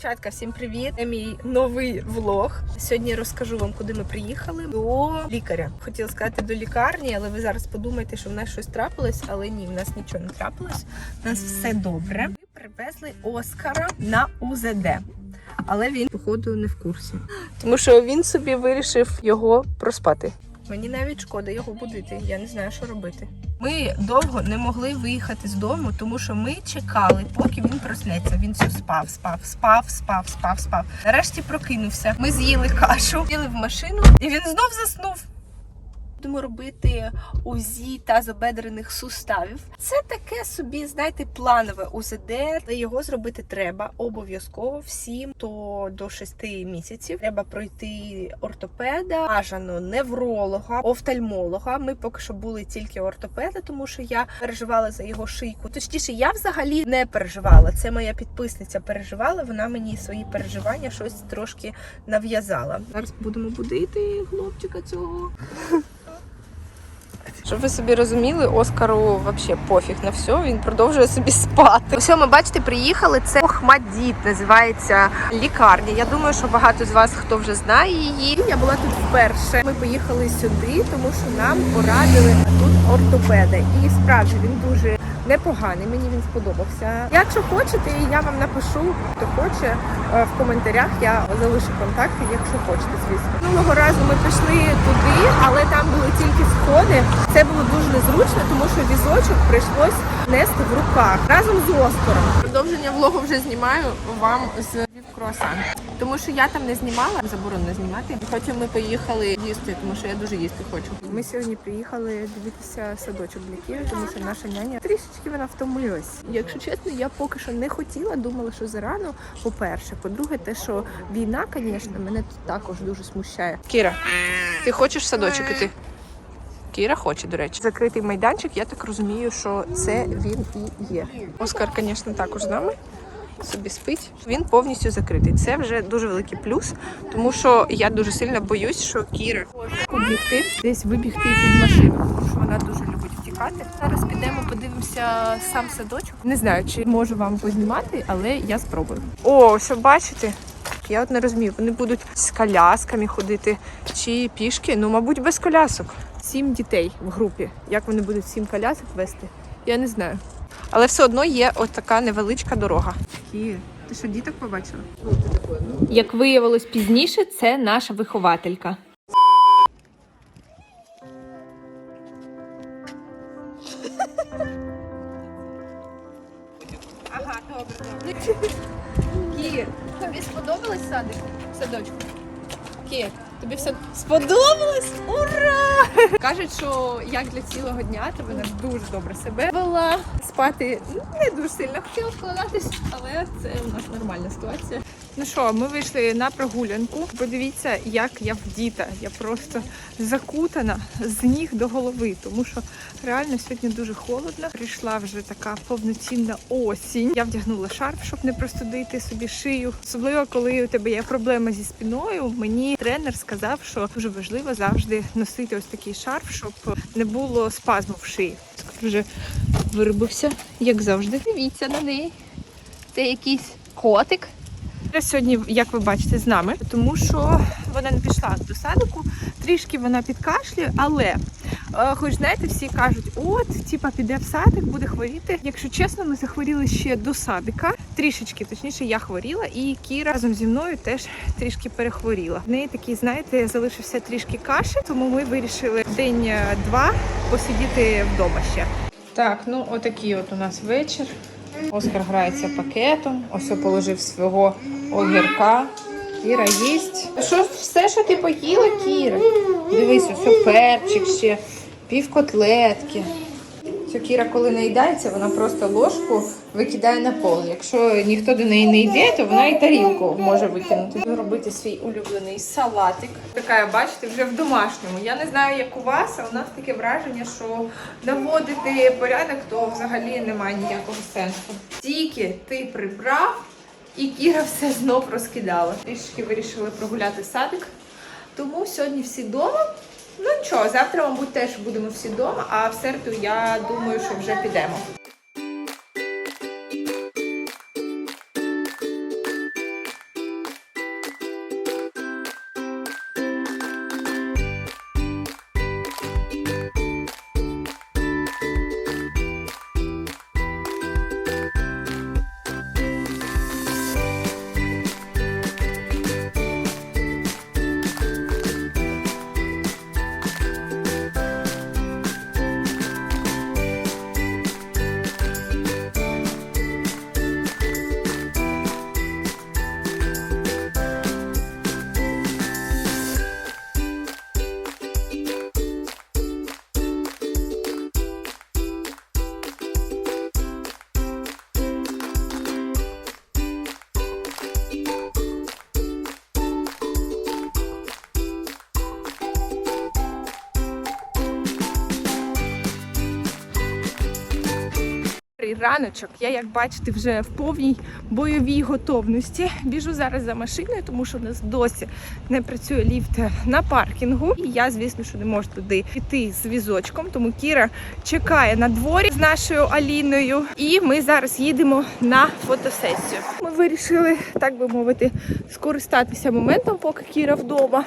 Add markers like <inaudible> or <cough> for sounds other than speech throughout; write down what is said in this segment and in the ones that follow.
Дівчатка, всім привіт! Це мій новий влог. Сьогодні розкажу вам, куди ми приїхали до лікаря. Хотіла сказати до лікарні, але ви зараз подумаєте, що в нас щось трапилось, але ні, в нас нічого не трапилось. У нас все добре. Ми привезли Оскара на УЗД. Але він, походу, не в курсі. Тому що він собі вирішив його проспати. Мені навіть шкода його будити. Я не знаю, що робити. Ми довго не могли виїхати з дому, тому що ми чекали, поки він проснеться. Він все спав, спав, спав, спав, спав, спав. Нарешті прокинувся. Ми з'їли кашу, сіли в машину, і він знов заснув. Будемо робити УЗІ тазобедрених суставів. Це таке собі, знаєте, планове УЗД, його зробити треба обов'язково всім, то до 6 місяців. Треба пройти ортопеда, бажано невролога, офтальмолога. Ми поки що були тільки ортопеда, тому що я переживала за його шийку. Точніше, я взагалі не переживала. Це моя підписниця переживала. Вона мені свої переживання щось трошки нав'язала. Зараз будемо будити хлопчика цього. Щоб ви собі розуміли, Оскару взагалі пофіг на все, він продовжує собі спати. Все, ми бачите, приїхали. Це Охмадіт, називається лікарня. Я думаю, що багато з вас хто вже знає її. Я була тут вперше. Ми поїхали сюди, тому що нам порадили тут ортопеда. І справді він дуже непоганий. Мені він сподобався. Якщо хочете, я вам напишу, хто хоче е, в коментарях. Я залишу контакти, якщо хочете, звісно. Минулого разу ми пішли туди, але там були тільки сходи. Це було дуже незручно, тому що візочок прийшлось нести в руках разом з Оскаром. Продовження влогу вже знімаю вам з круасан. Тому що я там не знімала, заборонено знімати. Потім ми поїхали їсти, тому що я дуже їсти хочу. Ми сьогодні приїхали дивитися садочок для Києва, тому що наша няня трішечки вона втомилась. Якщо чесно, я поки що не хотіла, думала, що зарано. По-перше, по-друге, те, що війна, звісно, мене тут також дуже смущає. Кіра, ти хочеш в садочок іти? Кіра хоче, до речі. Закритий майданчик, я так розумію, що це він і є. Оскар, звісно, також з нами. Собі спить. Він повністю закритий. Це вже дуже великий плюс, тому що я дуже сильно боюсь, що Кіра побігти, десь вибігти під машину, тому що вона дуже любить втікати. Зараз підемо, подивимося сам садочок. Не знаю, чи можу вам познімати, але я спробую. О, все бачите? Я от не розумію, вони будуть з колясками ходити чи пішки, ну, мабуть, без колясок. Сім дітей в групі. Як вони будуть сім колясок вести, я не знаю. Але все одно є от така невеличка дорога. Кір, ти що діток побачила? Як виявилось пізніше, це наша вихователька. Ага, добре, добре. Кір, тобі сподобалось садик? Садочку? Кір, тобі все сподобалось? Ура! Кажуть, що як для цілого дня, то вона дуже добре себе вела. Спати не дуже сильно хотіла вкладатись, але це у нас нормальна ситуація. Ну що, ми вийшли на прогулянку. Подивіться, як я вдіта. Я просто закутана з ніг до голови, тому що реально сьогодні дуже холодно. Прийшла вже така повноцінна осінь. Я вдягнула шарф, щоб не простудити собі шию. Особливо, коли у тебе є проблема зі спиною. Мені тренер сказав, що дуже важливо завжди носити ось такий шарф, щоб не було спазму в шиї. Вже виробився, як завжди. Дивіться на неї. Це якийсь котик. Сьогодні, як ви бачите, з нами, тому що вона не пішла до садику, трішки вона підкашлює, але е, хоч знаєте, всі кажуть, от, типа піде в садик, буде хворіти. Якщо чесно, ми захворіли ще до садика. Трішечки, точніше, я хворіла, і Кіра разом зі мною теж трішки перехворіла. В неї такий, знаєте, залишився трішки каші, тому ми вирішили день-два посидіти вдома ще. Так, ну отакий от у нас вечір. Оскар грається пакетом, ось положив свого огірка. Кіра їсть. Що все, що ти поїла, Кіра? Дивись, ось перчик ще, пів котлетки. Ця Кіра, коли наїдається, вона просто ложку викидає на пол. Якщо ніхто до неї не йде, то вона і тарілку може викинути. Робити свій улюблений салатик. Така, бачите, вже в домашньому. Я не знаю, як у вас, а у нас таке враження, що наводити порядок, то взагалі немає ніякого сенсу. Тільки ти прибрав, і Кіра все знов розкидала. Трішки вирішили прогуляти садик. Тому сьогодні всі вдома. Ну нічого, завтра, мабуть, теж будемо всі вдома, а в середу я думаю, що вже підемо. Раночок. Я, як бачите, вже в повній бойовій готовності. Біжу зараз за машиною, тому що у нас досі не працює ліфт на паркінгу. І я, звісно, що не можу туди йти з візочком. Тому Кіра чекає на дворі з нашою Аліною. І ми зараз їдемо на фотосесію. Ми вирішили, так би мовити, скористатися моментом, поки Кіра вдома.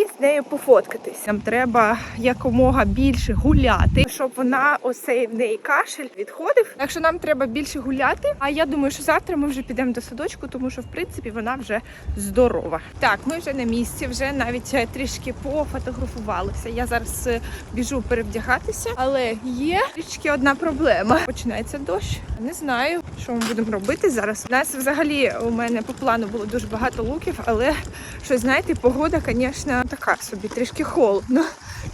І з нею пофоткатись. Нам треба якомога більше гуляти, щоб вона оцей в неї кашель відходив. Так що нам треба більше гуляти. А я думаю, що завтра ми вже підемо до садочку, тому що в принципі вона вже здорова. Так, ми вже на місці, вже навіть е, трішки пофотографувалися. Я зараз е, біжу перевдягатися, але є трішки одна проблема. Починається дощ. Не знаю, що ми будемо робити зараз. У нас взагалі у мене по плану було дуже багато луків, але щось знаєте, погода, звісно, така собі, трішки холодно.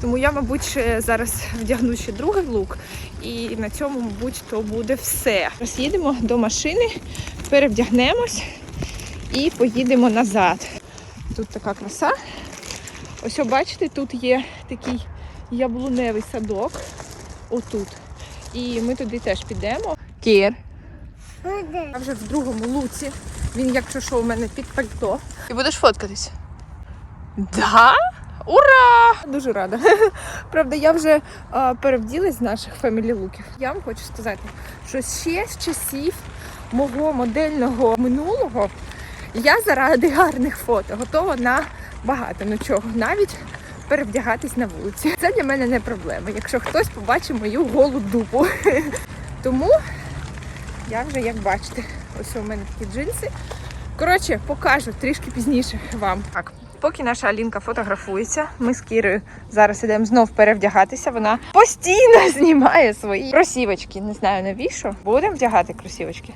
Тому я, мабуть, зараз вдягну ще другий лук, і на цьому, мабуть, то буде все. Зараз їдемо до машини, перевдягнемось і поїдемо назад. Тут така краса. Ось, бачите, тут є такий яблуневий садок. Отут. І ми туди теж підемо. Кір. Я вже в другому луці. Він, якщо що, у мене під пальто. І будеш фоткатись. Да? Ура! Дуже рада. <laughs> Правда, я вже а, перевділась з наших фемілі луків. Я вам хочу сказати, що ще з часів мого модельного минулого я заради гарних фото готова на багато на чого, навіть перевдягатись на вулиці. Це для мене не проблема, якщо хтось побачить мою голу дупу. <laughs> Тому я вже, як бачите, ось у мене такі джинси. Коротше, покажу трішки пізніше вам. Так, поки наша Алінка фотографується, ми з Кірою зараз ідемо знов перевдягатися. Вона постійно <laughs> знімає свої кросівочки. Не знаю навіщо. Будемо вдягати кросівочки.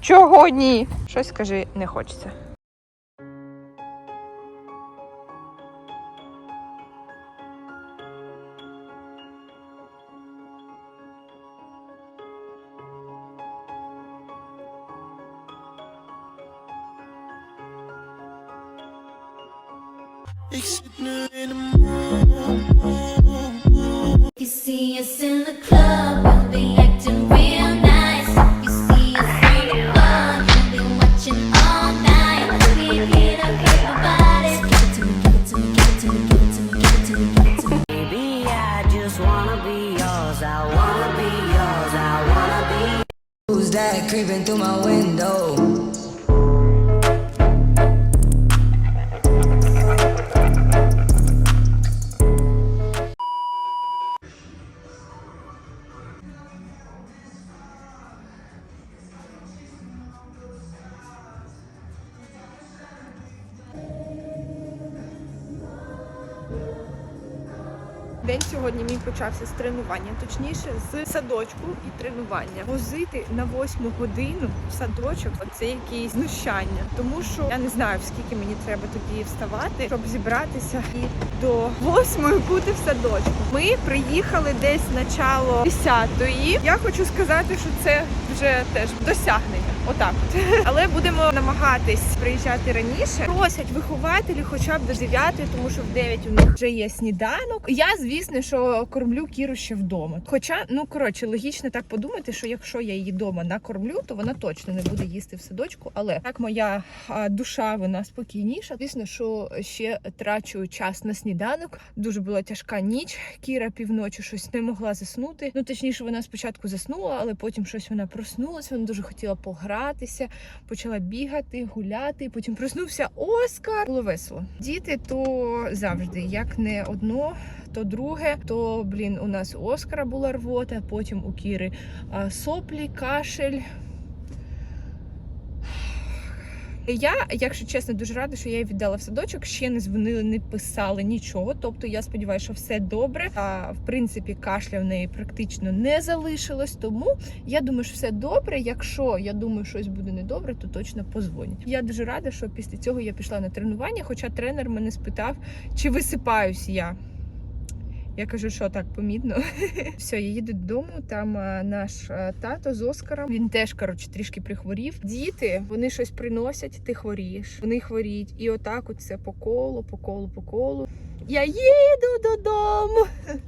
Чого ні? Щось скажи, не хочеться. Creeping through my window? День сьогодні мій почався з тренування, точніше з садочку і тренування. Возити на восьму годину в садочок це якісь знущання, тому що я не знаю, скільки мені треба тоді вставати, щоб зібратися і до восьмої бути в садочку. Ми приїхали десь начало десятої. Я хочу сказати, що це вже теж досягнення. Отак, от. <laughs> але будемо намагатись приїжджати раніше. Просять вихователі, хоча б до 9, тому що в 9 у них вже є сніданок. Я, звісно, що кормлю Кіру ще вдома. Хоча, ну коротше, логічно так подумати, що якщо я її вдома накормлю, то вона точно не буде їсти в садочку. Але так моя душа вона спокійніша. Звісно, що ще трачу час на сніданок. Дуже була тяжка ніч. Кіра півночі щось не могла заснути. Ну точніше, вона спочатку заснула, але потім щось вона проснулася. Вона дуже хотіла погратися, почала бігати, гуляти. Потім проснувся Оскар. Було весело. Діти то завжди, як не одно. То друге, то блін, у нас у Оскара була рвота, потім у Кіри соплі, кашель. Я, якщо чесно, дуже рада, що я її віддала в садочок. Ще не дзвонили, не писали нічого. Тобто я сподіваюся, що все добре. А в принципі, кашля в неї практично не залишилось. Тому я думаю, що все добре. Якщо я думаю, щось буде недобре, то точно позвонять. Я дуже рада, що після цього я пішла на тренування. Хоча тренер мене спитав, чи висипаюсь я. Я кажу, що так помітно. <laughs> Все, я їду додому. Там наш тато з Оскаром. Він теж коротше трішки прихворів. Діти вони щось приносять, ти хворієш. Вони хворіють. І отак от це по колу, по колу, по колу. Я їду додому. <laughs>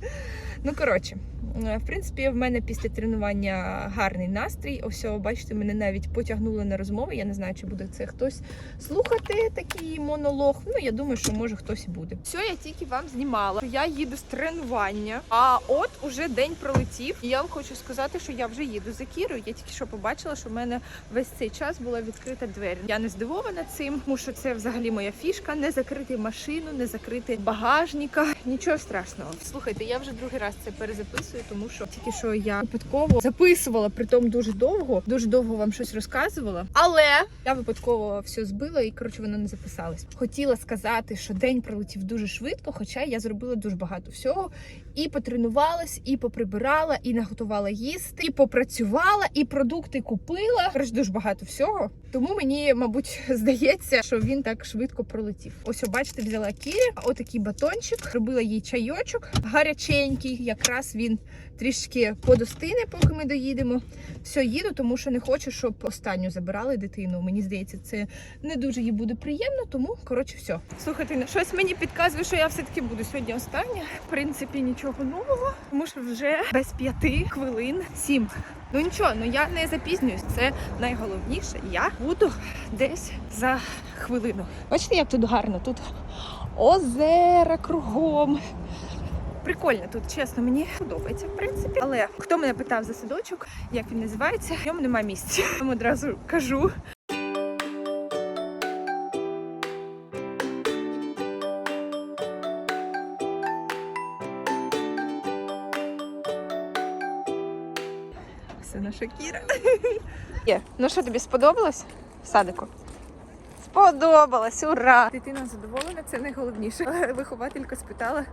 Ну коротше, Е, В принципі, в мене після тренування гарний настрій. Ось, бачите, мене навіть потягнули на розмови. Я не знаю, чи буде це хтось слухати такий монолог. Ну, я думаю, що може хтось і буде. Все, я тільки вам знімала. Я їду з тренування. А от уже день пролетів. І я вам хочу сказати, що я вже їду за Кірою. Я тільки що побачила, що в мене весь цей час була відкрита двері. Я не здивована цим, тому що це взагалі моя фішка. Не закрити машину, не закрити багажника. Нічого страшного. Слухайте, я вже другий раз це перезаписую, тому що тільки що я випадково записувала, притом дуже довго, дуже довго вам щось розказувала. Але я випадково все збила і коротше воно не записалось. Хотіла сказати, що день пролетів дуже швидко, хоча я зробила дуже багато всього. І потренувалась, і поприбирала, і наготувала їсти, і попрацювала, і продукти купила. Коротше, дуже багато всього. Тому мені, мабуть, здається, що він так швидко пролетів. Ось, бачите, взяла Кірі, отакий батончик, робила їй чайочок гаряченький. Якраз він трішки подостине, поки ми доїдемо. Все, їду, тому що не хочу, щоб останню забирали дитину. Мені здається, це не дуже їй буде приємно, тому коротше, все. Слухайте, ну, щось мені підказує, що я все-таки буду сьогодні остання. В принципі, нічого нового, тому що вже без п'яти хвилин сім. Ну нічого, ну я не запізнююсь. Це найголовніше. Я буду десь за хвилину. Бачите, як тут гарно? Тут озера кругом. Прикольно тут, чесно, мені подобається, в принципі. Але хто мене питав за садочок, як він називається, в ньому немає місця. <laughs> Вам одразу кажу. Це наша Кіра. <laughs> Є. Ну що тобі сподобалось садику? Сподобалось, ура! Дитина задоволена, це найголовніше. <laughs> Вихователька спитала.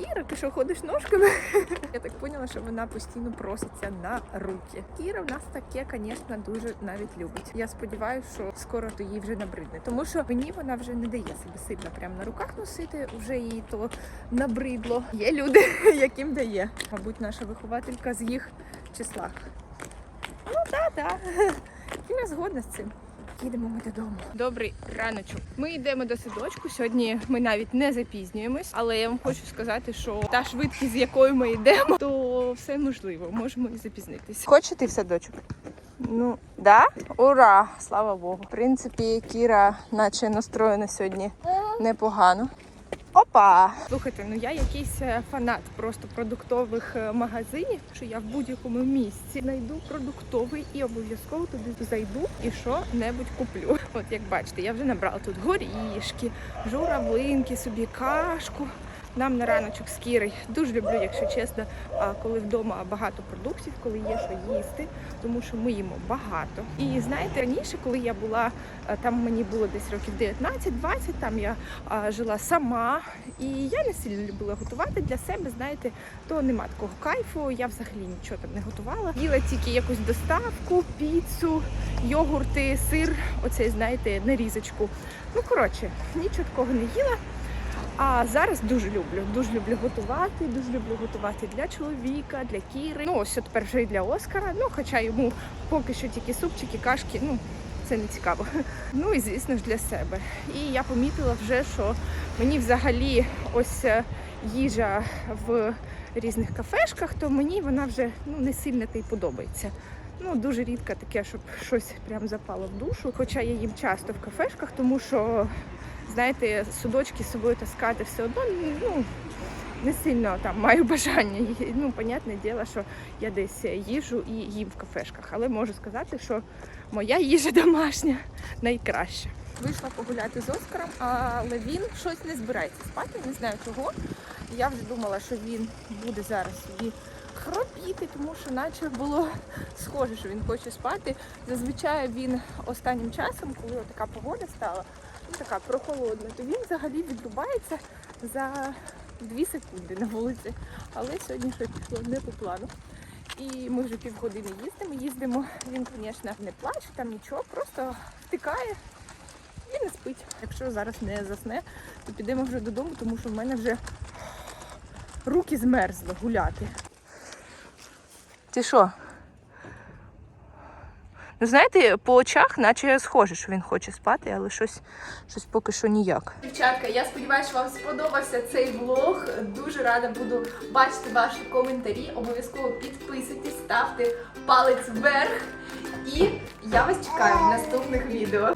Кіра, ти що ходиш ножками? <laughs> Я так поняла, що вона постійно проситься на руки. Кіра в нас таке, звісно, дуже навіть любить. Я сподіваюся, що скоро то їй вже набридне, тому що мені вона вже не дає себе сильно прямо на руках носити. Вже їй то набридло. Є люди, <laughs> яким дає. Мабуть, наша вихователька з їх числа. Ну так, так. <laughs> Кіра згодна з цим. Їдемо ми додому. Добрий раночок. Ми йдемо до садочку. Сьогодні ми навіть не запізнюємось, але я вам хочу сказати, що та швидкість, з якою ми йдемо, то все можливо. Можемо і запізнитися. Хочеш ти в садочок? Ну, да? Ура! Слава Богу. В принципі, Кіра, наче настроєна сьогодні непогано. Опа! Слухайте, ну я якийсь е, фанат просто продуктових е, магазинів, що я в будь-якому місці знайду продуктовий і обов'язково туди зайду і що-небудь куплю. От як бачите, я вже набрала тут горішки, журавлинки, собі кашку. Нам на раночок з Кірою. Дуже люблю, якщо чесно, коли вдома багато продуктів, коли є що їсти, тому що ми їмо багато. І знаєте, раніше, коли я була там, мені було десь років 19-20, там я жила сама, і я не сильно любила готувати для себе. Знаєте, то нема такого кайфу. Я взагалі нічого там не готувала. Їла тільки якусь доставку, піцу, йогурти, сир, оцей, знаєте, нарізочку. Ну коротше, нічого такого не їла. А зараз дуже люблю. Дуже люблю готувати. Дуже люблю готувати для чоловіка, для Кіри. Ну ось тепер вже і для Оскара. Ну, хоча йому поки що тільки супчики, кашки. Ну це не цікаво. <laughs> Ну і звісно ж для себе. І я помітила вже, що мені взагалі ось е, їжа в різних кафешках, то мені вона вже ну не сильно та й подобається. Ну, дуже рідко таке, щоб щось прям запало в душу. Хоча я їм часто в кафешках, тому що знаєте, судочки з собою таскати все одно, ну, не сильно там маю <laughs> бажання. Ну, понятне діло, що я десь їжу і їм в кафешках. Але можу сказати, що моя їжа <laughs> домашня найкраща. Вийшла погуляти з Оскаром, але він щось не збирається спати, не знаю чого. Я вже думала, що він буде зараз собі хропіти, тому що наче було схоже, що він хоче спати. Зазвичай він останнім часом, коли така погода стала, така прохолодна, то він взагалі відрубається за 2 секунди на вулиці. Але сьогодні щось пішло не по плану. І ми вже півгодини їздимо, їздимо. Він, звісно, не плаче, там нічого, просто втикає і не спить. Якщо зараз не засне, то підемо вже додому, тому що в мене вже руки змерзли гуляти. Ти що? Ну, знаєте, по очах, наче схоже, що він хоче спати, але щось, щось поки що ніяк. Дівчатка, я сподіваюся, що вам сподобався цей влог. Дуже рада буду бачити ваші коментарі. Обов'язково підписуйтесь, ставте палець вверх. І я вас чекаю в наступних відео.